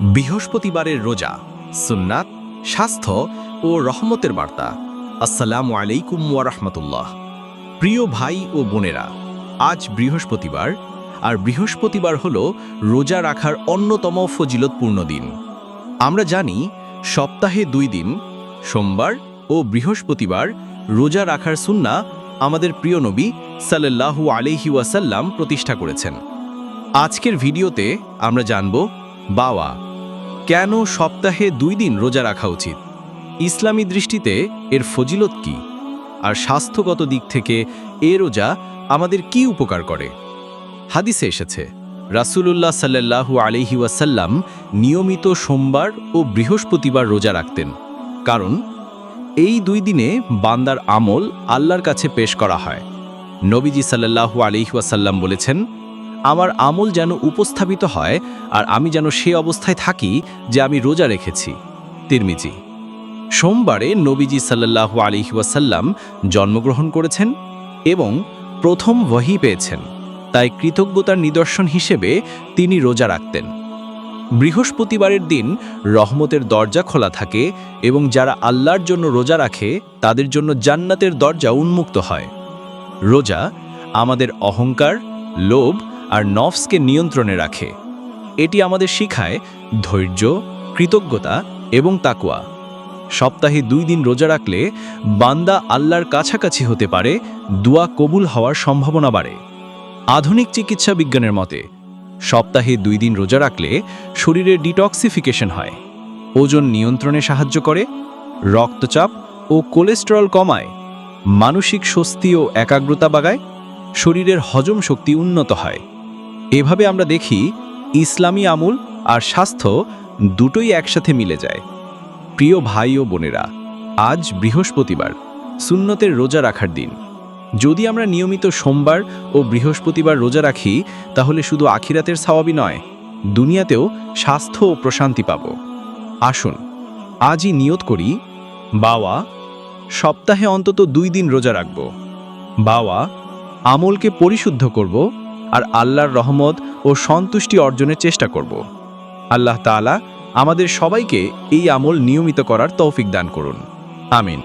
বৃহস্পতিবারের রোজা, সুন্নাত, স্বাস্থ্য ও রহমতের বার্তা। আসসালামু আলাইকুম ওয়ারহমতুল্লাহ প্রিয় ভাই ও বোনেরা, আজ বৃহস্পতিবার, আর বৃহস্পতিবার হল রোজা রাখার অন্যতম ফজিলতপূর্ণ দিন। আমরা জানি, সপ্তাহে দুই দিন, সোমবার ও বৃহস্পতিবার, রোজা রাখার সুন্না আমাদের প্রিয় নবী সাল্লাল্লাহু আলাইহি ওয়াসাল্লাম প্রতিষ্ঠা করেছেন। আজকের ভিডিওতে আমরা জানব, বাওয়া কেন সপ্তাহে দুই দিন রোজা রাখা উচিত? ইসলামী দৃষ্টিতে এর ফজিলত কি? আর স্বাস্থ্যগত দিক থেকে এ রোজা আমাদের কি উপকার করে? হাদিসে এসেছে, রাসূলুল্লাহ সাল্লাল্লাহু ওয়াসাল্লাম নিয়মিত সোমবার ও বৃহস্পতিবার রোজা রাখতেন। কারণ, এই দুই দিনে বান্দার আমল আল্লাহর কাছে পেশ করা হয়। নবীজি সাল্লাল্লাহু আলাইহি ওয়াসাল্লাম বলেছেন আমার আমল যেন উপস্থাপিত হয় আর আমি যেন সে অবস্থায় থাকি যে আমি রোজা রেখেছি। তিরমিজি। সোমবারে নবীজি সাল্লাল্লাহু আলাইহি ওয়াসাল্লাম জন্মগ্রহণ করেছেন এবং প্রথম ওয়াহি পেয়েছেন। তাই কৃতজ্ঞতার নিদর্শন হিসেবে তিনি রোজা রাখতেন। বৃহস্পতিবারের দিন রহমতের দরজা খোলা থাকে এবং যারা আল্লাহর জন্য রোজা রাখে, তাদের জন্য জান্নাতের দরজা উন্মুক্ত হয়। রোজা আমাদের অহংকার, লোভ আর নফসকে নিয়ন্ত্রণে রাখে। এটি আমাদের শিখায় ধৈর্য, কৃতজ্ঞতা এবং তাকুয়া সপ্তাহে দুই দিন রোজা রাখলে বান্দা আল্লাহর কাছাকাছি হতে পারে, দোয়া কবুল হওয়ার সম্ভাবনা বাড়ে। আধুনিক চিকিৎসা বিজ্ঞানের মতে, সপ্তাহে দুই দিন রোজা রাখলে শরীরের ডিটক্সিফিকেশন হয়। ওজন নিয়ন্ত্রণে সাহায্য করে, রক্তচাপ ও কোলেস্টেরল কমায়, মানসিক স্বস্তি ও একাগ্রতা বাগায় শরীরের হজম শক্তি উন্নত হয়। এভাবে আমরা দেখি, ইসলামী আমল আর স্বাস্থ্য দুটোই একসাথে মিলে যায়। প্রিয় ভাই ও বোনেরা, আজ বৃহস্পতিবার, সুন্নতের রোজা রাখার দিন। যদি আমরা নিয়মিত সোমবার ও বৃহস্পতিবার রোজা রাখি, তাহলে শুধু আখিরাতের সওয়াবই নয়, দুনিয়াতেও স্বাস্থ্য ও প্রশান্তি পাব। আসুন, আজই নিয়ত করি, বাওয়া, সপ্তাহে অন্তত দুই দিন রোজা রাখব। বাওয়া, আমলকে পরিশুদ্ধ করব আর আল্লাহর রহমত ও সন্তুষ্টি অর্জনের চেষ্টা করব। আল্লাহ তালা আমাদের সবাইকে এই আমল নিয়মিত করার তৌফিক দান করুন। আমিন।